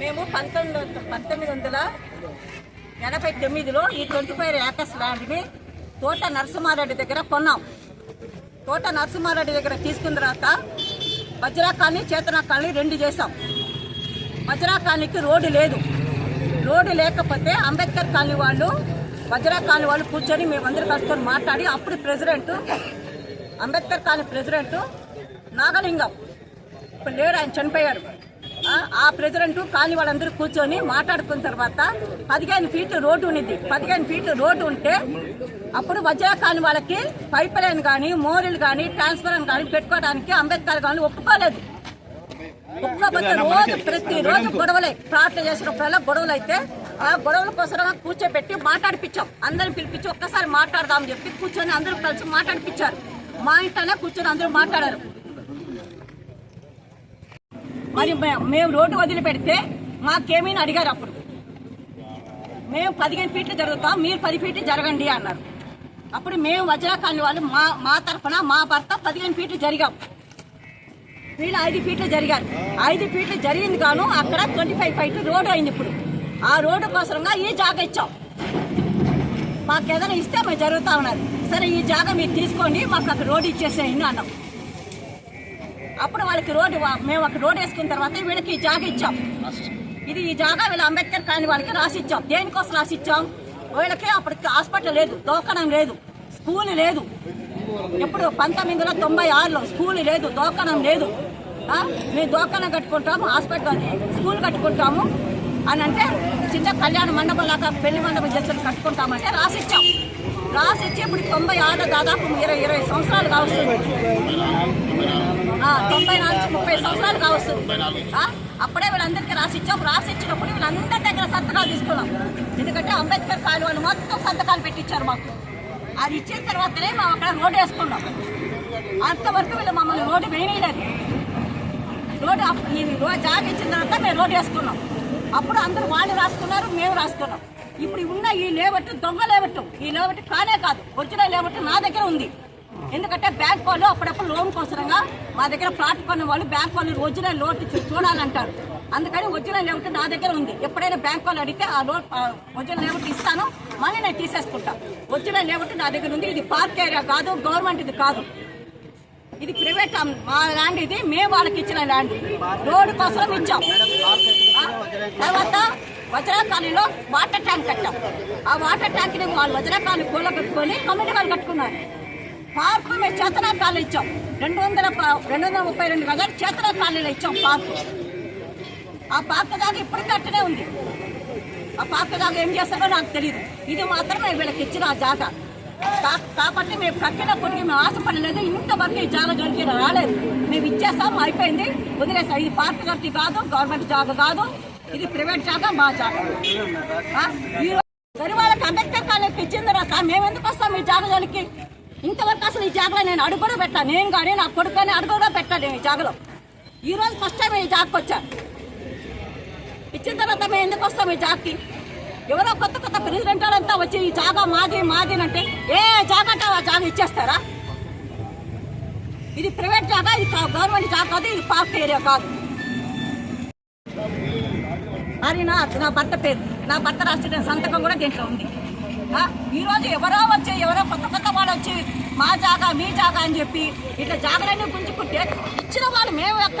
మేము పంతొమ్మిది పంతొమ్మిది వందల ఎనభై తొమ్మిదిలో ఈ ట్వంటీ ఫైవ్ ఏకర్స్ ల్యాండ్ని తోట నరసింహారెడ్డి దగ్గర కొన్నాం. తోట నరసింహారెడ్డి దగ్గర తీసుకున్న తర్వాత వజ్రా కాలనీ రెండు చేసాం వజ్రాకానికి రోడ్డు లేదు. రోడ్డు లేకపోతే అంబేద్కర్ కాలనీ వాళ్ళు వజ్రా కాలనీ వాళ్ళు కూర్చొని మేమందరూ కలుసుకొని మాట్లాడి అప్పుడు president Ambedkar colony president Nagalingam. ఇప్పుడు లేడు ఆయన చనిపోయాడు. ఆ, ప్రెసిడెంట్ కాలనీ వాళ్ళందరూ కూర్చొని మాట్లాడుకున్న తర్వాత పదిహేను ఫీట్లు రోడ్డు ఉన్నది. పదిహేను ఫీట్లు రోడ్డు ఉంటే అప్పుడు వజ్రా కాలనీ వాళ్ళకి పైప్ లైన్ కానీ మోరీలు కానీ ట్రాన్స్ఫర్ కానీ పెట్టుకోవడానికి అంబేద్కర్ కానీ ఒప్పుకోలేదు. ఒప్పుకోకపోతే రోజు ప్రతి రోజు గొడవలే. ప్రార్థన చేసినప్పుడల్లా గొడవలు అయితే ఆ గొడవల కోసం కూర్చోబెట్టి మాట్లాడిపించాం. అందరిని పిలిపించి ఒక్కసారి మాట్లాడదామని చెప్పి కూర్చొని అందరూ కలిసి మాట్లాడిపించారు. మా ఇంట్లోనే కూర్చొని అందరూ మాట్లాడారు. మరి మేము రోడ్డు వదిలిపెడితే మాకేమీ అడిగారు అప్పుడు. మేము పదిహేను ఫీట్లు జరుగుతాం మీరు పది ఫీట్లు జరగండి అన్నారు. అప్పుడు మేము వజ్రాకాలని వాళ్ళు మా మా తరఫున మా భర్త పదిహేను ఫీట్లు జరిగాం. వీళ్ళు ఐదు ఫీట్లు జరిగారు. ఐదు ఫీట్లు జరిగింది కాను అక్కడ ట్వంటీ ఫైవ్ ఫీట్ రోడ్డు అయింది ఇప్పుడు. ఆ రోడ్డు కోసంగా ఈ జాగా ఇచ్చాం. మాకు ఏదైనా ఇస్తే మేము జరుగుతా ఉన్నారు సరే ఈ జాగా మీరు తీసుకోండి మాకు అక్కడ రోడ్డు ఇచ్చేసేయండి అన్నాం. అప్పుడు వాళ్ళకి రోడ్డు మేము ఒక రోడ్డు వేసుకున్న తర్వాత వీళ్ళకి ఈ జాగా ఇచ్చాం. ఇది ఈ జాగా వీళ్ళ అంబేద్కర్ కానీ వాళ్ళకి రాసి ఇచ్చాం దేనికోసం రాసి ఇచ్చాం వీళ్ళకి అప్పటికి హాస్పిటల్ లేదు దోకడం లేదు స్కూల్ లేదు. ఎప్పుడు పంతొమ్మిది వందల తొంభై ఆరులో స్కూల్ లేదు దోకనం లేదు. మేము దోకనం కట్టుకుంటాము హాస్పిటల్ స్కూల్ కట్టుకుంటాము అని అంటే చిన్న కళ్యాణ మండపం లాగా పెళ్ళి మండపం చేసి కట్టుకుంటామంటే రాసిచ్చాం. రాసిచ్చి ఇప్పుడు తొంభై ఆరు దాదాపు ఇరవై ఇరవై సంవత్సరాలు కావస్తుంది తొంభై నాలుగు ముప్పై సంవత్సరాలు కావస్తుంది అప్పుడే వీళ్ళందరికీ రాసిచ్చాం రాసిచ్చినప్పుడు వీళ్ళందరి దగ్గర సంతకాలు తీసుకున్నాం. ఎందుకంటే అంబేద్కర్ కాలు వాళ్ళు మొత్తం సంతకాలు పెట్టించారు మాకు. అది ఇచ్చిన తర్వాతనే మేము అక్కడ రోడ్డు వేసుకున్నాం. అంతవరకు వీళ్ళు మమ్మల్ని రోడ్డు వేయలేదు. రోడ్డు అప్- ఈ రో- ఇచ్చిన తర్వాత మేము రోడ్డు వేసుకున్నాం. అప్పుడు అందరూ వాళ్ళు రాసుకున్నారు మేము రాసుకున్నాం. ఇప్పుడు ఉన్న ఈ లేవట్టు దొంగ లేవట్టు ఈ లేవట్టు కానే కాదు. ఒరిజినల్ లేవట్టు నా దగ్గర ఉంది. ఎందుకంటే బ్యాంక్ వాళ్ళు అప్పుడప్పుడు లోన్ కోసరంగా మా దగ్గర ప్లాట్ కొన్న వాళ్ళు బ్యాంక్ వాళ్ళు ఒరిజినల్ లోన్ చూడాలంటారు. అందుకని ఒరిజినల్ లేవట్టు నా దగ్గర ఉంది. ఎప్పుడైనా బ్యాంక్ వాళ్ళు అడిగితే ఆ లోన్ ఒరిజినల్ లేవట్టు ఇస్తాను. మళ్ళీ నేను తీసేసుకుంటాను ఒరిజినల్ లేవట్టు నా దగ్గర ఉంది. ఇది పార్క్ ఏరియా కాదు గవర్నమెంట్ ఇది కాదు. ఇది ప్రైవేట్ మా ల్యాండ్ ఇది మేము వాళ్ళకి ఇచ్చిన ల్యాండ్ రోడ్డు కోసం ఇచ్చాం. తర్వాత వజ్రకాళీలో వాటర్ ట్యాంక్ కట్టాం. ఆ వాటర్ ట్యాంక్ని వాళ్ళు వజ్రకాళీ కూల పెట్టుకొని కమ్యూనిటీ వాళ్ళు కట్టుకున్నారు. పార్కు మేము చేతనా కాలనీ ఇచ్చాం. రెండు వందల రెండు వందల ముప్పై రెండు గజాలు చేతనా కాలనీలో ఇచ్చాం పార్కు. ఆ పార్కు దాకా ఇప్పటికీ అట్టనే ఉంది. ఆ పార్కు దాకా ఏం చేస్తారో నాకు తెలియదు ఇది మాత్రమే వీళ్ళకి ఇచ్చిన ఆ జాగా. కాబట్టి మేము కట్టినప్పటికీ మేము ఆశపడలేదు. ఇంతవరకు ఈ జాగా రాలేదు. మేము ఇచ్చేస్తాం అయిపోయింది. వదిలేస్తాం. ఇది పార్క్ కట్టి కాదు గవర్నమెంట్ జాగ కాదు. ఇది ప్రైవేట్ జాగా మా జాగ ఆ? సరే వాళ్ళకి అంబేద్కర్ కాలేజీకి ఇచ్చిన సార్. మేము ఎందుకు వస్తాం ఈ జాగ గడికి ఇంతవరకు అసలు ఈ జాగలో నేను అడుగు కూడా పెట్టా నేను కానీ నా కొడుకు కానీ అడుగు కూడా పెట్టాను నేను ఈ జాగలో. ఈ రోజు ఫస్ట్ టైం ఈ జాగకు వచ్చాను ఇచ్చిన తర్వాత మేము ఎందుకు వస్తాం ఈ జాగ్కి ఎవరో కొత్త కొత్త ప్రెసిడెంట్ అంతా వచ్చి ఈ జాగా మాది మాదేనంటే ఏ జాగా ఆ జాగా ఇచ్చేస్తారా? ఇది ప్రైవేట్ జాగా ఇది గవర్నమెంట్ జాగా కాదు ఇది పార్క్ ఏరియా కాదు. అది నా నా భర్త పేరు నా భర్త రాసిన సంతకం కూడా దీంట్లో ఉంది. ఈరోజు ఈ రోజు ఎవరో వచ్చి ఎవరో కొత్త కొత్త వాళ్ళు వచ్చి మా జాగా మీ జాగా అని చెప్పి ఇట్లా జాగలన్నీ గుంజుకుంటే ఇచ్చిన వాళ్ళు మేము యొక్క